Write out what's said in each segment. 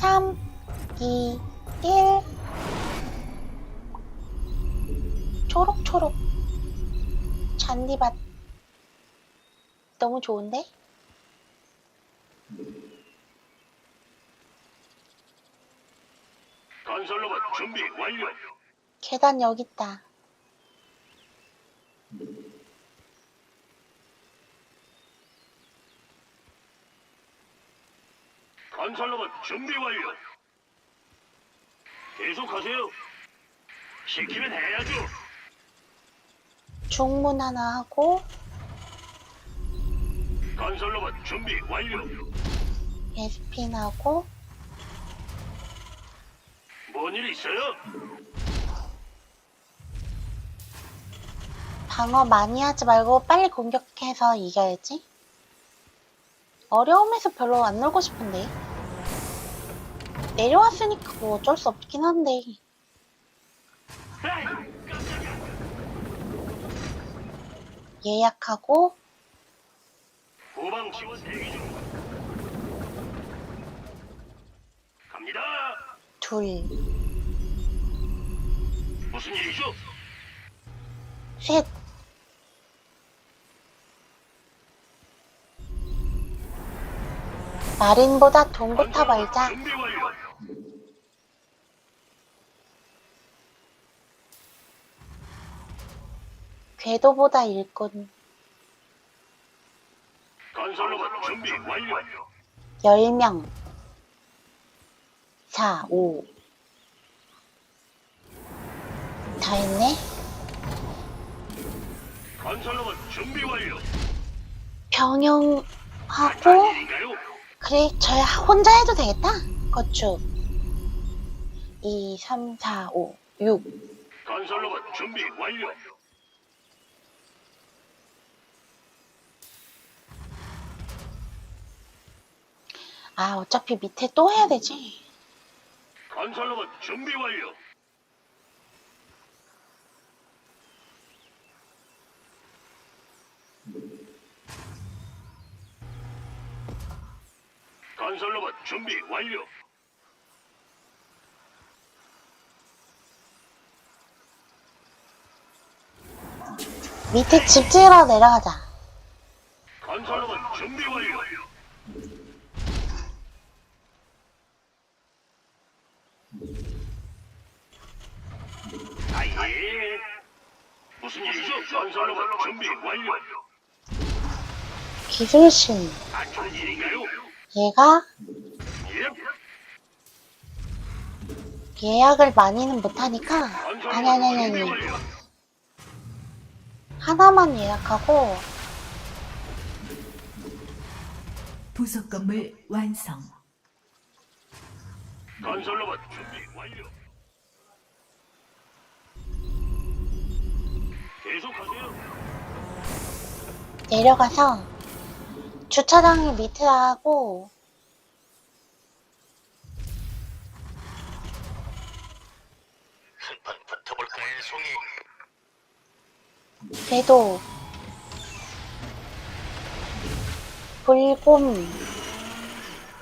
3, 2, 1. 초록초록. 잔디밭. 너무 좋은데? 건설로봇 준비 완료. 계단 여기 있다. 건설로봇 준비 완료. 계속하세요. 시키면 해야죠. 중문 하나 하고, 건설로봇 준비 완료. 에스핀 하고, 뭔 일 있어요? 방어 많이 하지 말고 빨리 공격해서 이겨야지. 어려움에서 별로 안 놀고 싶은데. 내려왔으니까 뭐 어쩔 수 없긴 한데. 예약하고, 후방 지원 대기 중. 갑니다. 둘, 무슨 일이죠? 셋. 마린보다 돈부터 벌자. 준비 완료. 궤도보다 일꾼. 건설로봇 준비 완료. 10명. 4, 5. 다 했네? 건설로봇 준비 완료. 병영하고? 그래, 저 혼자 해도 되겠다. 거축. 2, 3, 4, 5, 6. 건설로봇 준비 완료. 아, 어차피 밑에 또 해야 되지. 건설로봇 준비 완료. 건설로봇 준비 완료. 밑에 집 지으러 내려가자. 건설로봇 준비 완료. 아 예. 무슨 일이죠? 건설로봇 준비 완료. 기술신. 안 좋은 일인가요? 얘가 예. 예약을 많이는 못하니까. 아니, 아니, 아니, 아니. 하나만 예약하고, 부속 건물 완성. 건설 로봇 준비 완료. 내려가서, 주차장을 밑에 하고, 한판 붙어볼까요, 송이? 궤도, 불곰,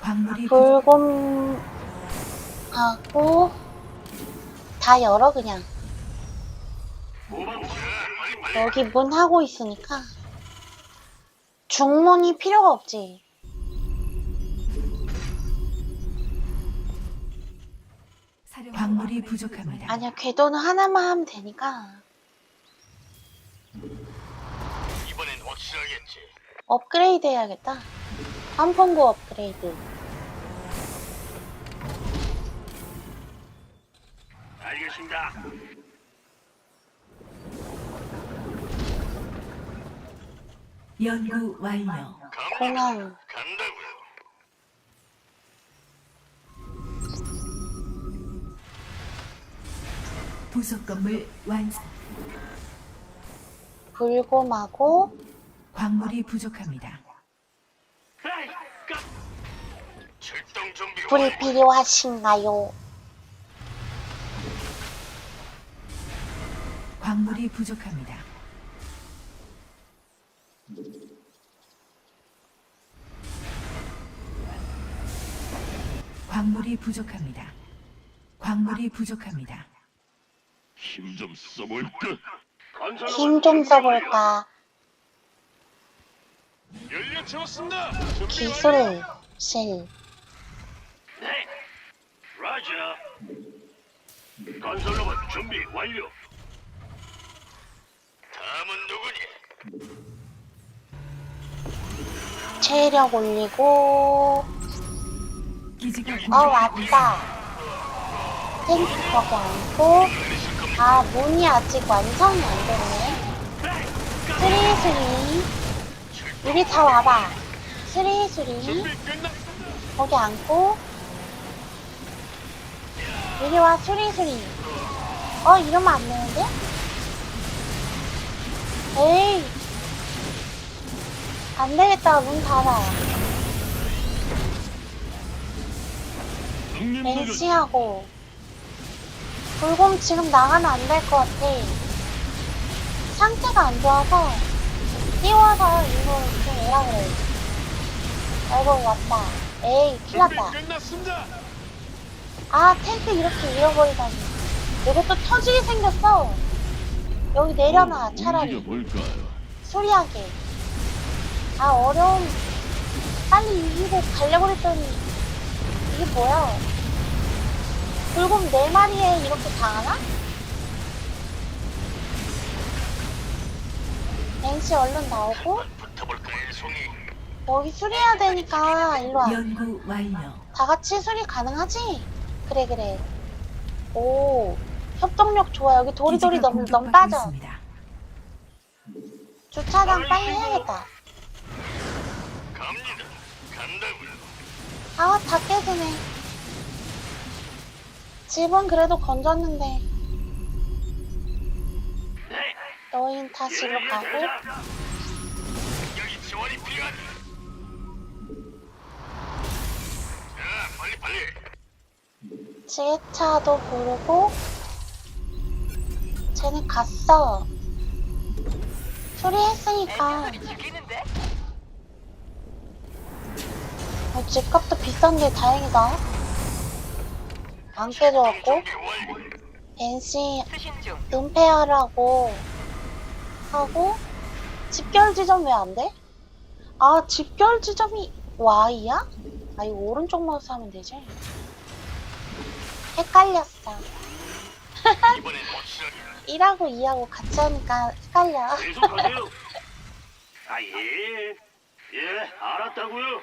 광물이 부- 불곰 하고, 다 열어, 그냥. 지원 여기 문 하고 있으니까. 중문이 필요가 없지. 광물이 부족합니다. 아니야, 궤도는 하나만 하면 되니까. 이번엔 확실하겠지. 업그레이드 해야겠다. 한pon구 업그레이드. 알겠습니다. 연구 완료. 공항. 간다고요. 부속 건물 완성. 불곰하고, 광물이 부족합니다. 출동 준비 불이 필요하신가요? 광물이 부족합니다. 광물이 부족합니다. 광물이 부족합니다. 힘 좀 써볼까? 힘 좀 써볼까? 연료 채웠습니다. 준비 기술. 실. 네. 라자. 건설 로봇 준비 완료. 다음은 누구니? 체력 올리고, 기지가 어, 왔다. 탱크 거기 앉고, 아, 문이 아직 완성이 안 됐네. 수리 수리. 우리 다 와봐. 수리 수리. 준비 끝났습니다. 거기 앉고. 이리 와, 수리 수리. 어, 이러면 안 되는데? 에이. 안 되겠다, 문 닫아. NC하고. 불곰 지금 나가면 안 될 것 같아. 상태가 안 좋아서, 띄워서 이거 좀 오라 그래. 아이고, 왔다. 에이, 큰일 준비 났다. 끝났습니다. 아, 탱크 이렇게 잃어버리다니. 또 터지게 생겼어. 여기 내려놔, 차라리. 볼까요? 소리하게. 아, 어려움. 빨리 이기고 가려고 그랬더니, 이게 뭐야. 불곰 네 마리에 이렇게 당하나? NC 얼른 나오고, 붙어볼까요, 송이? 여기 수리해야 되니까, 일로 와. 연구 완료. 다 같이 수리 가능하지? 그래, 그래. 오, 협동력 좋아. 여기 도리도리 너무, 너무 빠져. 주차장 빨리 해야겠다. 갑니다. 간다고요. 아, 다 깨지네. 집은 그래도 건졌는데, 네. 너흰 다 집으로 가고, 여기 지원이 필요하다. 자, 빨리 빨리. 지게차도 부르고, 쟤는 갔어. 수리했으니까, 어, 집값도 비싼데 다행이다. 안 깨져갖고. NC 은폐하라고 하고 집결 지점 왜 안 돼? 아 집결 지점이 Y야? 아 이거 오른쪽 마우스 하면 되지? 헷갈렸어 이번엔 확실하게. 1하고 2하고 같이 하니까 헷갈려 계속하세요. 아 예. 예, 알았다고요.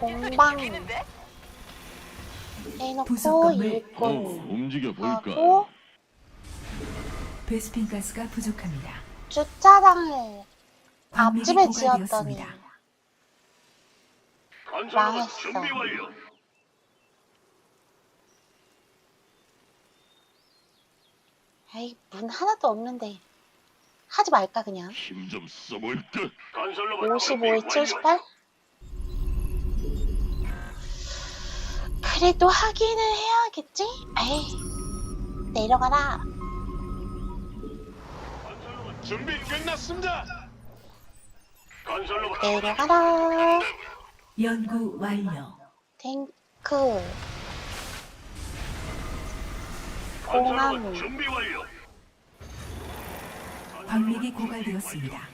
공방 해놓고 부속건물 일꾼 움직여 하고 베스핀 가스가 부족합니다. 주차장을 광맥이 앞집에 지었더니 고갈되었습니다. 건설로봇 망했어. 준비 완료. 에이 문 하나도 없는데 하지 말까 그냥 힘 좀 써볼까? 건설로봇 55에 78? 그래도 하기는 해야겠지? 에이, 내려가라. 건설로봇 준비 끝났습니다. 건설로봇 내려가라. 연구 완료. 탱크. 건설로봇 공항. 준비 완료. 광맥이 고갈되었습니다.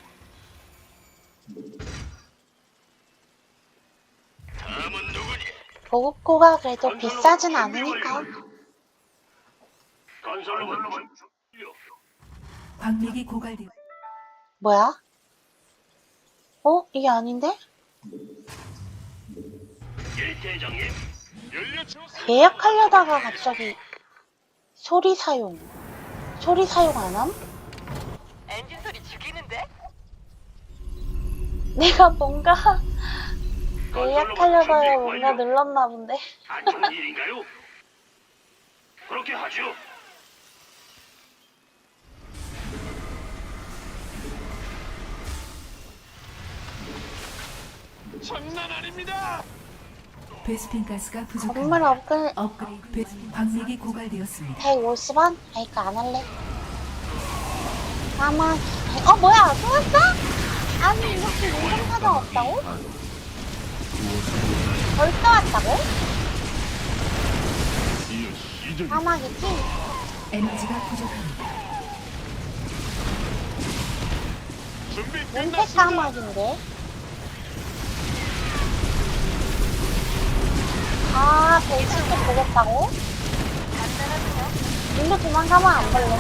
다음은 누구니? 보급고가 그래도 비싸진 않으니까. 완료. 광맥이 고갈되었 뭐야? 어? 이게 아닌데? 예, 대장님. 계약하려다가 갑자기 소리 사용. 소리 사용 안 함? 엔진 소리 죽이는데? 내가 뭔가 예약하려다가 뭔가. 눌렀나 본데. 안 좋은 일인가요? 그렇게 하죠. 장난 아닙니다. 베스핀 가스가 건물 부족합니다. 업글 업그레이드 베스핀 광맥이 고갈되었습니다. 150원? 아, 이거 안 할래. 까마귀 어 뭐야 또 왔어? 아니 이렇게 용접하다 없다고? 벌써 왔다고? 사막이지? 에너지가 부족합니다. 준비 끝났습니다. 사막인데? 아 벨시트 보겠다고? 일로 도망가면 안 걸리나?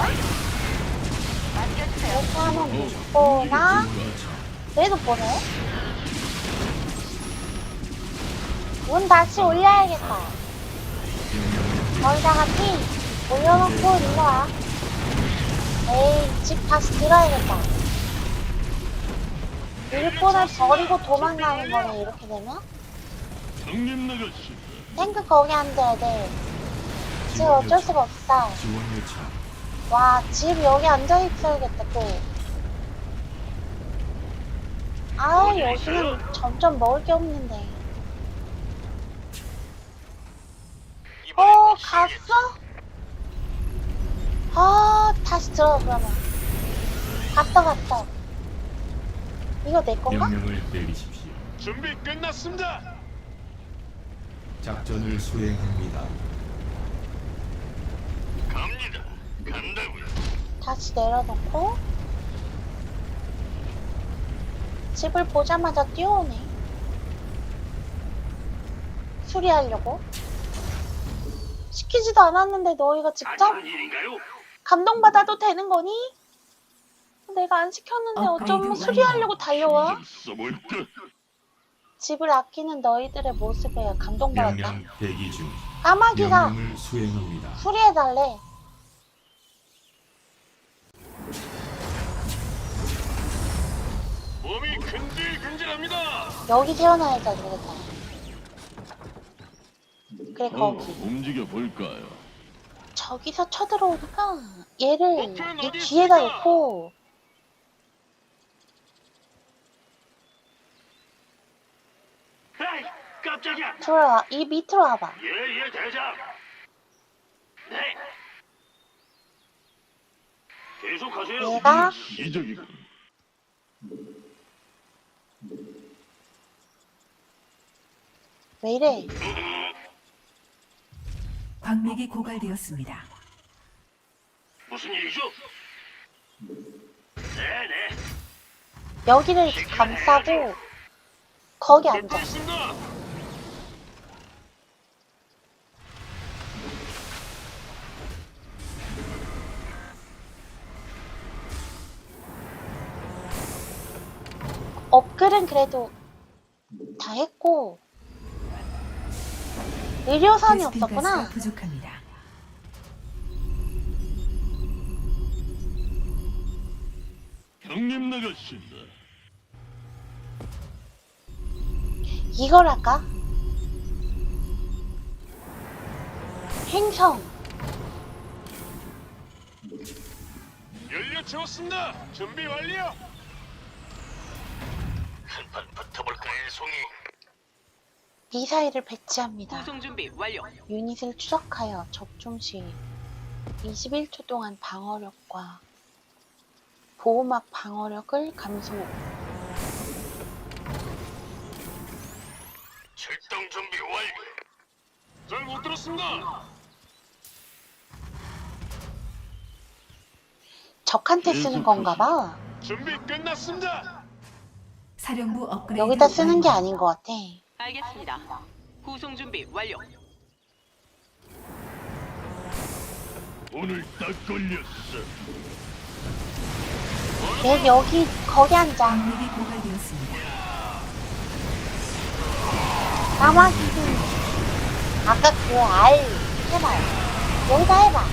맡겨주세요. 이렇게 하면 못 보나? 그래도 보네? 문 다시 올려야겠다. 거기다가 피 올려놓고 일로 와. 에이, 집 다시 들어야겠다. 일꾼을 버리고 도망가는 거네, 이렇게 되면? 탱크 거기 앉아야 돼. 지금 어쩔 수가 요청. 와, 집 여기 앉아 있어야겠다, 또. 아, 여기는 점점 먹을 게 없는데. 어, 갔어? 아, 다시 들어, 그러면. 갔어, 갔어. 이거 내 건가? 명령을 내리십시오. 준비 끝났습니다. 작전을 수행합니다. 갑니다. 간다고요. 다시 내려놓고. 집을 보자마자 뛰어오네. 수리하려고. 시키지도 않았는데 너희가 직접 일인가요? 감동받아도 되는 거니? 내가 안 시켰는데 어쩌면 업그레이드 수리하려고 달려와? 써볼까? 집을 아끼는 너희들의 모습에 감동받았다. 명령 대기 중. 까마귀가 명령을 수행합니다. 수리해달래. 몸이 근질근질합니다. 여기 태어나야지 안 되겠다. 그래, 거기. 움직여 볼까요? 저기서 쳐들어오니까 얘를 목표는 이 어디 뒤에다 있습니까? 놓고 에이, 깜짝이야. 들어와. 이 밑으로 와봐. 예, 예, 대장. 네. 계속하세요. 얘가 시적이군. 왜 이래? 광맥이 고갈되었습니다. 무슨 일이죠? 네네. 여기를 감싸고 거기 앉아. 듣고 있습니다. 업글은 그래도 다 했고 의료선이 베스핀 없었구나. 부족합니다. 형님 나가신다. 이걸 할까? 행성. 연료 채웠습니다. 준비 완료. 한판 붙어볼까요, 송이? 미사일을 배치합니다. 구성 준비 완료. 유닛을 추적하여 접종 시 21초 동안 방어력과 보호막 방어력을 감소. 출동 준비 완료. 잘 못 들었습니다. 적한테 쓰는 건가 봐. 준비 끝났습니다. 사령부 업그레이드 여기다 쓰는 게 완료. 아닌 것 같아. 알겠습니다. 구성 준비 완료. 오늘 딱 걸렸어. 얘 여기 거기 앉아. 고갈되었습니다. 까마귀는 아까 그 알 해봐요. 여기다 해봐.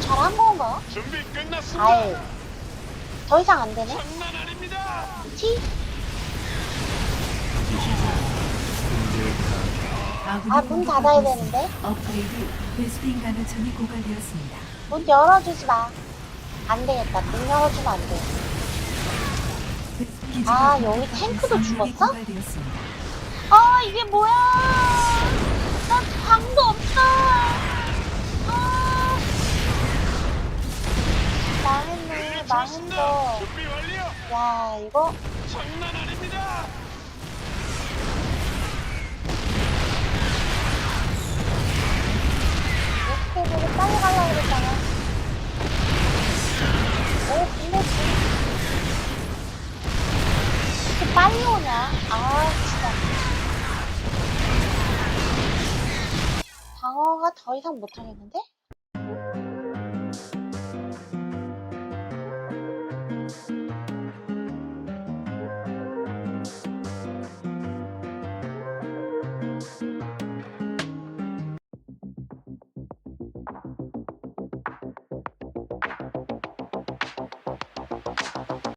잘한 건가? 준비 끝났습니다. 알. 더 이상 안 되네. 아군이 아, 문 닫아야. 되는데. 업그레이드 고갈되었습니다. 문 열어주지 마. 안 되겠다. 문 열어주면 안 돼. 기지가 아, 여기 탱크도 죽었어? 고갈되었습니다. 아, 이게 뭐야? 나 방도 없어. 아, 망했어. 준비 완료. 야, 이거 장난 아닙니다. 이렇게 보고 빨리 가려고 그랬잖아. 오, 근데 지금 이렇게 빨리 오냐? 아, 진짜. 방어가 더 이상 못하겠는데?